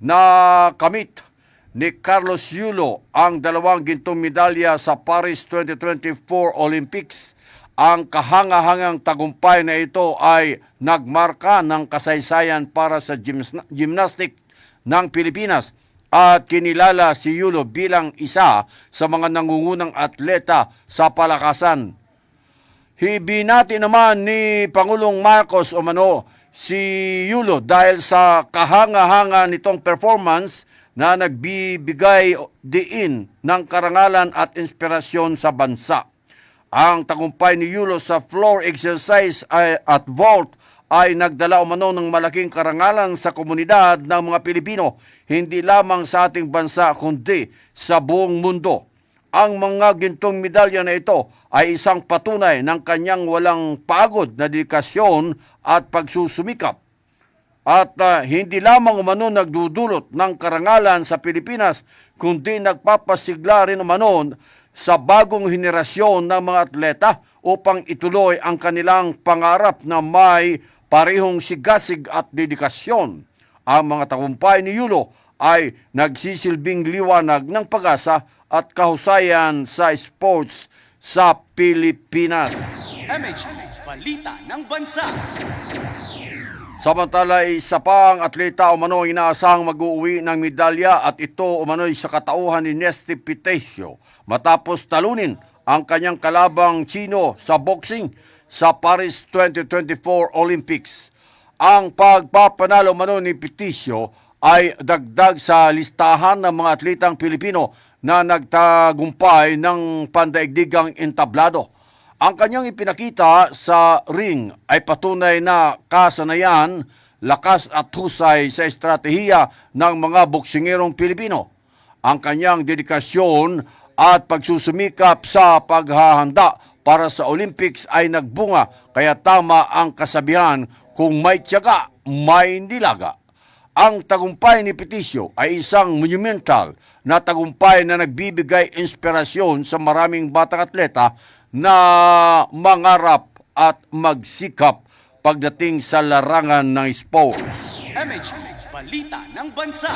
na kamit ni Carlos Yulo ang dalawang gintong medalya sa Paris 2024 Olympics. Ang kahangahangang tagumpay na ito ay nagmarka ng kasaysayan para sa gymnastic ng Pilipinas at kinilala si Yulo bilang isa sa mga nangungunang atleta sa palakasan Hibinati naman ni Pangulong Marcos Omano si Yulo dahil sa kahanga-hanga nitong performance na nagbibigay diin ng karangalan at inspirasyon sa bansa. Ang tagumpay ni Yulo sa floor exercise ay, at vault ay nagdala umano ng malaking karangalan sa komunidad ng mga Pilipino, hindi lamang sa ating bansa kundi sa buong mundo. Ang mga gintong medalya na ito ay isang patunay ng kanyang walang pagod na dedikasyon at pagsusumikap. At ah, hindi lamang umano nagdudulot ng karangalan sa Pilipinas, kundi nagpapasigla rin umano sa bagong henerasyon ng mga atleta upang ituloy ang kanilang pangarap na may parehong sigasig at dedikasyon. Ang mga tagumpay ni Yulo ay nagsisilbing liwanag ng pag-asa at kahusayan sa sports sa Pilipinas. MH, Balita ng Bansa. Samantala, isa pa ang atleta umano ang inaasahang mag-uwi ng medalya at ito umano'y sa katauhan ni Nesty Pitesio matapos talunin ang kanyang kalabang Chino sa boxing sa Paris 2024 Olympics. Ang pagpapanalo umano ni Pitesio ay dagdag sa listahan ng mga atletang Pilipino na nagtagumpay ng pandaigdigang entablado. Ang kanyang ipinakita sa ring ay patunay na kasanayan, lakas at husay sa estratehiya ng mga boksingerong Pilipino. Ang kanyang dedikasyon at pagsusumikap sa paghahanda para sa Olympics ay nagbunga kaya tama ang kasabihan kung may tiyaga, may nilaga. Ang tagumpay ni Petisio ay isang monumental na tagumpay na nagbibigay inspirasyon sa maraming batang atleta na mangarap at magsikap pagdating sa larangan ng sports. MH, Balita ng Bansa.